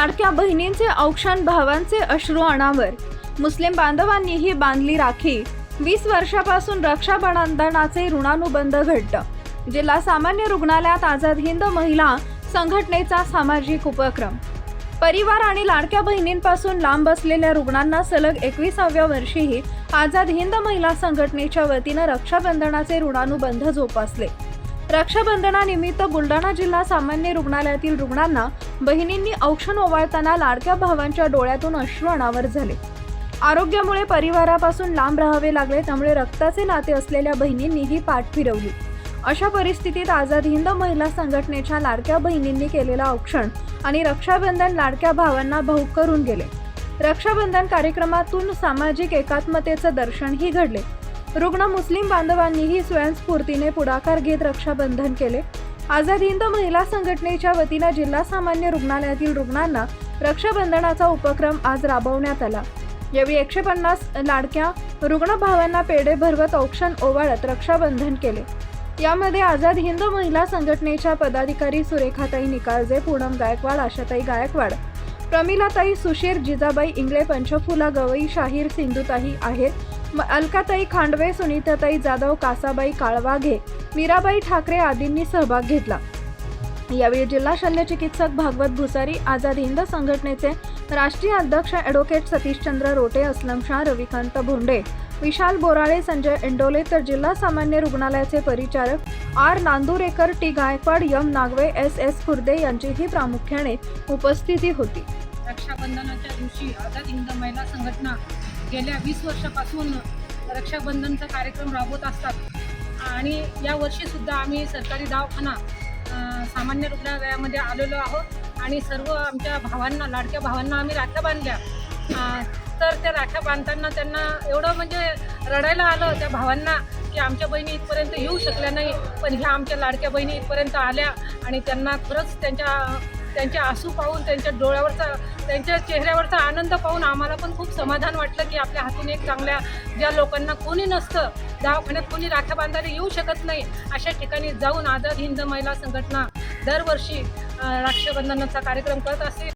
लाडक्या बहिणींचे औक्षण भावांचे अश्रू अनावर. मुस्लिम बांधवांनीही बांधली राखी. वीस वर्षापासून रक्षाबंधनाचे ऋणानुबंध घट्ट. जिल्हा सामान्य रुग्णालयात आझाद हिंद महिला संघटनेचा सामाजिक उपक्रम. परिवार आणि लाडक्या बहिणींपासून लांब असलेल्या रुग्णांना सलग एकविसाव्या वर्षीही आझाद हिंद महिला संघटनेच्या वतीनं रक्षाबंधनाचे ऋणानुबंध जोपासले. रक्षाबंधनानिमित्त बुलढाणा जिल्हा सामान्य रुग्णालयातील रुग्णांना बहिणींनी औक्षण ओवाळताना लाडक्या भावांच्या डोळ्यातून अश्रू अनावर झाले. आरोग्यामुळे परिवारापासून लांब राहावे लागले त्यामुळे रक्ताचे नाते असलेल्या बहिणींनीही पाठ फिरवली. अशा परिस्थितीत आझाद हिंद महिला संघटनेच्या लाडक्या बहिणींनी केलेला औक्षण आणि रक्षाबंधन लाडक्या भावांना भाऊक करून गेले. रक्षाबंधन कार्यक्रमातून सामाजिक एकात्मतेचं दर्शनही घडले. रुग्ण मुस्लिम बांधवांनीही स्वयंस्फूर्तीने पुढाकार घेत रक्षाबंधन केले. आझाद हिंद महिला संघटनेच्या वतीनं जिल्हा सामान्य रुग्णालयातील रुग्णांना रक्षाबंधनाचा उपक्रम आज राबवण्यात आला. यावेळी एकशे पन्नास लाडक्या रुग्ण भावांना पेढे भरवत औक्षण ओवाळत रक्षाबंधन केले. यामध्ये आझाद हिंद महिला संघटनेच्या पदाधिकारी सुरेखाताई निकाळजे पूनम गायकवाड आशाताई गायकवाड प्रमिलाताई सुशीर जिजाबाई इंगळे पंचफुला गवई शाहीर सिंधुताई आहेत. अलकाताई खांडवे सुनीताताई जाधव कासाबाई काळवाघे मीराबाई ठाकरे आदींनी सहभाग घेतला. यावेळी जिल्हा शल्य चिकित्सक भागवत भुसारी आझाद हिंद संघटनेचे राष्ट्रीय अध्यक्ष ॲडव्होकेट सतीशचंद्र रोटे असलम शाह रविकांत भोंडे विशाल बोराळे संजय इंडोले तर जिल्हा सामान्य रुग्णालयाचे परिचारक R Nandurekar T Gaikwad M Nagve S S Khurde यांचीही प्रामुख्याने उपस्थिती होती. रक्षाबंधनाच्या दिवशी आझाद हिंद महिला संघटना गेल्या वीस वर्षापासून रक्षाबंधनचा कार्यक्रम राबवत असतात. आणि यावर्षीसुद्धा आम्ही सरकारी दवाखाना सामान्य रुग्णालयामध्ये आलेलो आहोत. आणि सर्व आमच्या भावांना लाडक्या भावांना आम्ही राख्या बांधल्या. तर त्या राख्या बांधताना त्यांना एवढं म्हणजे रडायला आलं त्या भावांना की आमच्या बहिणी इथपर्यंत येऊ शकल्या नाही. पण ह्या आमच्या लाडक्या बहिणी इथपर्यंत आल्या आणि त्यांना खरंच त्यांच्या त्यांचे आसू पाहून त्यांच्या डोळ्यावरचा त्यांच्या चेहऱ्यावरचा आनंद पाहून आम्हाला पण खूप समाधान वाटलं की आपल्या हातून एक चांगल्या ज्या लोकांना कोणी नसतं दवाखान्यात कोणी राख्या बांधायला येऊ शकत नाही अशा ठिकाणी जाऊन आझाद हिंद महिला संघटना दरवर्षी राक्षबंधनाचा रक्षाबंधनाचा कार्यक्रम करत असेल